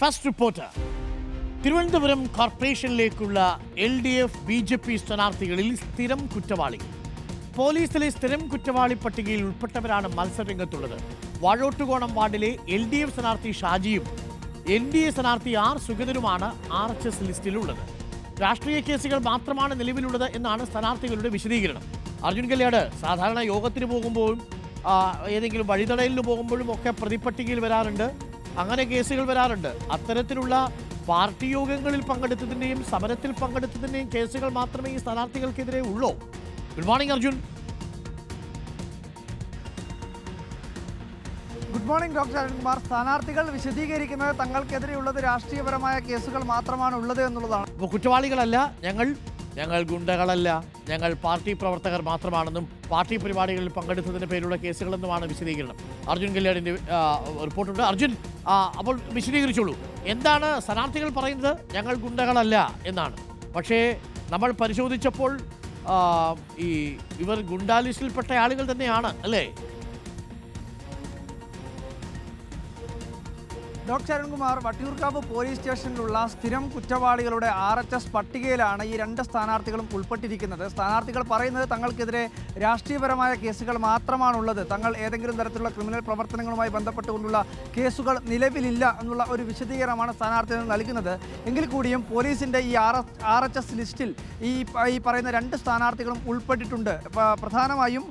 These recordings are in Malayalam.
First report. Thiruvananthapuram കോർപ്പറേഷനിലേക്കുള്ള L D F B J P സ്ഥാനാർത്ഥികളിൽ സ്ഥിരം കുറ്റവാളികൾ പോലീസിലെ സ്ഥിരം കുറ്റവാളി പട്ടികയിൽ ഉൾപ്പെട്ടവരാണ് മത്സരരംഗത്തുള്ളത്. വാഴോട്ടുകോണം വാർഡിലെ എൽ ഡി എഫ് സ്ഥാനാർത്ഥി ഷാജിയും എൻ ഡി എ സ്ഥാനാർത്ഥി ആർ സുഗതനുമാണ് ആർ എച്ച് എസ് ലിസ്റ്റിലുള്ളത്. രാഷ്ട്രീയ കേസുകൾ മാത്രമാണ് നിലവിലുള്ളത് എന്നാണ് സ്ഥാനാർത്ഥികളുടെ വിശദീകരണം. അർജുൻ കല്യാട് സാധാരണ യോഗത്തിന് പോകുമ്പോഴും ഏതെങ്കിലും വഴിതടയലിന് പോകുമ്പോഴും ഒക്കെ പ്രതിപട്ടികയിൽ വരാറുണ്ട്. അങ്ങനെ കേസുകൾ വരാറുണ്ട്. അത്തരത്തിലുള്ള പാർട്ടി യോഗങ്ങളിൽ പങ്കെടുത്തതിന്റെയും സമരത്തിൽ പങ്കെടുത്തതിന്റെയും കേസുകൾ മാത്രമേ ഈ സ്ഥാനാർത്ഥികൾക്കെതിരെ ഉള്ളൂ. Good morning Arjun. Good morning doctor Arunkumar. സ്ഥാനാർത്ഥികൾ വിശദീകരിക്കുന്നത് തങ്ങൾക്കെതിരെയുള്ളത് രാഷ്ട്രീയപരമായ കേസുകൾ മാത്രമാണ് ഉള്ളത് എന്നുള്ളതാണ്. അപ്പോൾ കുറ്റവാളികളല്ല ഞങ്ങൾ ഞങ്ങൾ ഗുണ്ടകളല്ല. ഞങ്ങൾ പാർട്ടി പ്രവർത്തകർ മാത്രമാണെന്നും പാർട്ടി പരിപാടികളിൽ പങ്കെടുത്തതിന്റെ പേരിലുള്ള കേസുകളെന്നുമാണ് വിശദീകരണം. അർജുൻ കല്യാണിന്റെ റിപ്പോർട്ടുണ്ട്. അർജുൻ അപ്പോൾ വിശദീകരിച്ചോളൂ. എന്താണ് സ്ഥാനാർത്ഥികൾ പറയുന്നത്? ഞങ്ങൾ ഗുണ്ടകളല്ല എന്നാണ്. പക്ഷേ നമ്മൾ പരിശോധിച്ചപ്പോൾ ഈ ഇവർ ഗുണ്ടാലിസ്റ്റിൽപ്പെട്ട ആളുകൾ തന്നെയാണ് അല്ലേ? ഡോക്ടർ അരുൺകുമാർ വട്ടിയൂർക്കാവ് പോലീസ് സ്റ്റേഷനിലുള്ള സ്ഥിരം കുറ്റവാളികളുടെ ആർ എച്ച് എസ് പട്ടികയിലാണ് ഈ രണ്ട് സ്ഥാനാർത്ഥികളും ഉൾപ്പെട്ടിരിക്കുന്നത്. സ്ഥാനാർത്ഥികൾ പറയുന്നത് തങ്ങൾക്കെതിരെ രാഷ്ട്രീയപരമായ കേസുകൾ മാത്രമാണുള്ളത്. തങ്ങൾ ഏതെങ്കിലും തരത്തിലുള്ള ക്രിമിനൽ പ്രവർത്തനങ്ങളുമായി ബന്ധപ്പെട്ടുകൊണ്ടുള്ള കേസുകൾ നിലവിലില്ല എന്നുള്ള ഒരു വിശദീകരണമാണ് സ്ഥാനാർത്ഥികൾ നൽകുന്നത്. എങ്കിൽ കൂടിയും പോലീസിന്റെ ഈ ആർ ആർ എച്ച് എസ് ലിസ്റ്റിൽ ഈ ഈ പറയുന്ന രണ്ട് സ്ഥാനാർത്ഥികളും ഉൾപ്പെട്ടിട്ടുണ്ട്. പ്രധാനമായും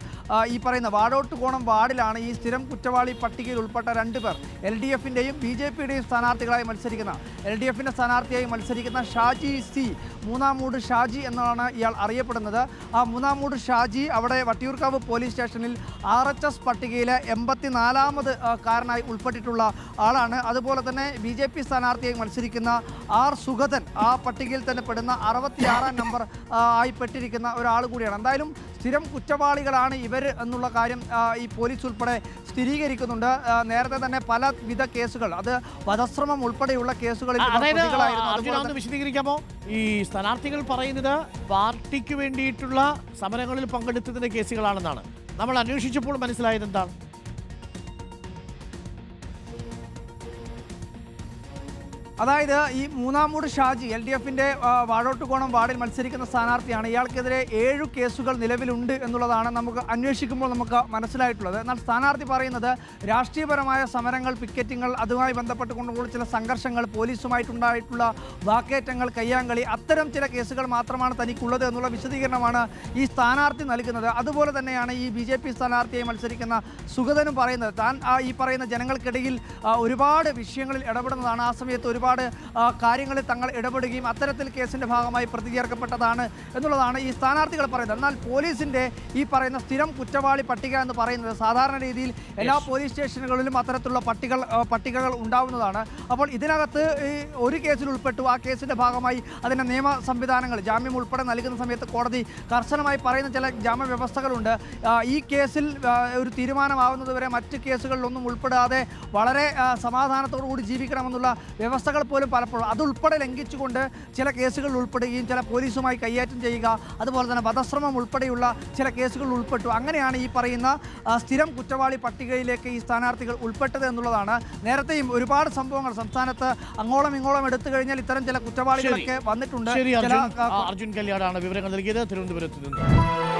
ഈ പറയുന്ന വാടോട്ടുകോണം വാർഡിലാണ് ഈ സ്ഥിരം കുറ്റവാളി പട്ടികയിൽ ഉൾപ്പെട്ട രണ്ട് പേർ. എൽ ഡി എഫിന്റെയും ബി ജെ പിയുടെയും സ്ഥാനാർത്ഥികളായി മത്സരിക്കുന്ന എൽ ഡി എഫിന്റെ സ്ഥാനാർത്ഥിയായി മത്സരിക്കുന്ന ഷാജി സി. മൂന്നാം മൂട് ഷാജി എന്നാണ് ഇയാൾ അറിയപ്പെടുന്നത്. ആ മൂന്നാം മൂട് ഷാജി അവിടെ വട്ടിയൂർക്കാവ് പോലീസ് സ്റ്റേഷനിൽ ആർ എച്ച് എസ് പട്ടികയിലെ എൺപത്തിനാലാമത് കാരനായി ഉൾപ്പെട്ടിട്ടുള്ള ആളാണ്. അതുപോലെ തന്നെ ബി ജെ പി സ്ഥാനാർത്ഥിയായി മത്സരിക്കുന്ന ആർ സുഗതൻ ആ പട്ടികയിൽ തന്നെ പെടുന്ന അറുപത്തിയാറാം നമ്പർ ആയി പെട്ടിരിക്കുന്ന ഒരാൾ കൂടിയാണ്. എന്തായാലും സ്ഥിരം കുറ്റവാളികളാണ് ഇവർ എന്നുള്ള കാര്യം ഈ പോലീസ് ഉൾപ്പെടെ സ്ഥിരീകരിക്കുന്നുണ്ട്. നേരത്തെ തന്നെ പലവിധ കേസുകൾ അത് വധശ്രമം ഉൾപ്പെടെയുള്ള കേസുകളിൽ വിശദീകരിക്കാമോ? ഈ സ്ഥാനാർത്ഥികൾ പറയുന്നത് പാർട്ടിക്ക് വേണ്ടിയിട്ടുള്ള സമരങ്ങളിൽ പങ്കെടുത്തതിന്റെ കേസുകളാണെന്നാണ്. നമ്മൾ അന്വേഷിച്ചപ്പോൾ മനസ്സിലായത് എന്താണ്? അതായത് ഈ മൂന്നാമൂട് ഷാജി എൽ ഡി എഫിന്റെ വാഴോട്ടുകോണം വാർഡിൽ മത്സരിക്കുന്ന സ്ഥാനാർത്ഥിയാണ്. ഇയാൾക്കെതിരെ ഏഴു കേസുകൾ നിലവിലുണ്ട് എന്നുള്ളതാണ് നമുക്ക് അന്വേഷിക്കുമ്പോൾ നമുക്ക് മനസ്സിലായിട്ടുള്ളത്. എന്നാൽ സ്ഥാനാർത്ഥി പറയുന്നത് രാഷ്ട്രീയപരമായ സമരങ്ങൾ പിക്കറ്റിങ്ങൾ അതുമായി ബന്ധപ്പെട്ടുകൊണ്ടുള്ള ചില സംഘർഷങ്ങൾ പോലീസുമായിട്ടുണ്ടായിട്ടുള്ള വാക്കേറ്റങ്ങൾ കയ്യാങ്കളി അത്തരം ചില കേസുകൾ മാത്രമാണ് തനിക്കുള്ളത് എന്നുള്ള വിശദീകരണമാണ് ഈ സ്ഥാനാർത്ഥി നൽകുന്നത്. അതുപോലെ തന്നെയാണ് ഈ ബി ജെ പി സ്ഥാനാർത്ഥിയായി മത്സരിക്കുന്ന സുഗതനും പറയുന്നത്. താൻ ഈ പറയുന്ന ജനങ്ങൾക്കിടയിൽ ഒരുപാട് വിഷയങ്ങളിൽ ഇടപെടുന്നതാണ് ആ സമയത്ത് ഒരുപാട് കാര്യങ്ങളിൽ തങ്ങൾ ഇടപെടുകയും അത്തരത്തിൽ കേസിന്റെ ഭാഗമായി പ്രതി ചേർക്കപ്പെട്ടതാണ് എന്നുള്ളതാണ് ഈ സ്ഥാനാർത്ഥികൾ പറയുന്നത്. എന്നാൽ പോലീസിന്റെ ഈ പറയുന്ന സ്ഥിരം കുറ്റവാളി പട്ടിക എന്ന് പറയുന്നത് സാധാരണ രീതിയിൽ എല്ലാ പോലീസ് സ്റ്റേഷനുകളിലും അത്തരത്തിലുള്ള പട്ടികൾ പട്ടികകൾ ഉണ്ടാവുന്നതാണ്. അപ്പോൾ ഇതിനകത്ത് ഈ ഒരു കേസിൽ ഉൾപ്പെട്ടു. ആ കേസിന്റെ ഭാഗമായി അതിന്റെ നിയമ സംവിധാനങ്ങൾ ജാമ്യം ഉൾപ്പെടെ നൽകുന്ന സമയത്ത് കോടതി കർശനമായി പറയുന്ന ചില ജാമ്യവ്യവസ്ഥകളുണ്ട് ഈ കേസിൽ ഒരു തീരുമാനമാവുന്നതുവരെ മറ്റ് കേസുകളിലൊന്നും ഉൾപ്പെടാതെ വളരെ സമാധാനത്തോടു കൂടി ജീവിക്കണമെന്നുള്ള വ്യവസ്ഥകൾ പോലും പലപ്പോഴും അതുൾപ്പെടെ ലംഘിച്ചുകൊണ്ട് ചില കേസുകൾ ഉൾപ്പെടുകയും ചില പോലീസുമായി കൈയാറ്റം ചെയ്യുക അതുപോലെ തന്നെ വധശ്രമം ഉൾപ്പെടെയുള്ള ചില കേസുകൾ ഉൾപ്പെട്ടു. അങ്ങനെയാണ് ഈ പറയുന്ന സ്ഥിരം കുറ്റവാളി പട്ടികയിലേക്ക് ഈ സ്ഥാനാർത്ഥികൾ ഉൾപ്പെട്ടത് എന്നുള്ളതാണ്. നേരത്തെയും ഒരുപാട് സംഭവങ്ങൾ സംസ്ഥാനത്ത് അങ്ങോളം ഇങ്ങോളം എടുത്തു കഴിഞ്ഞാൽ ഇത്തരം ചില കുറ്റവാളികളൊക്കെ വന്നിട്ടുണ്ട്. അർജുൻ കല്യാടാണ് വിവരങ്ങൾ നൽകിയത്. തിരുവനന്തപുരത്ത് നിന്ന്.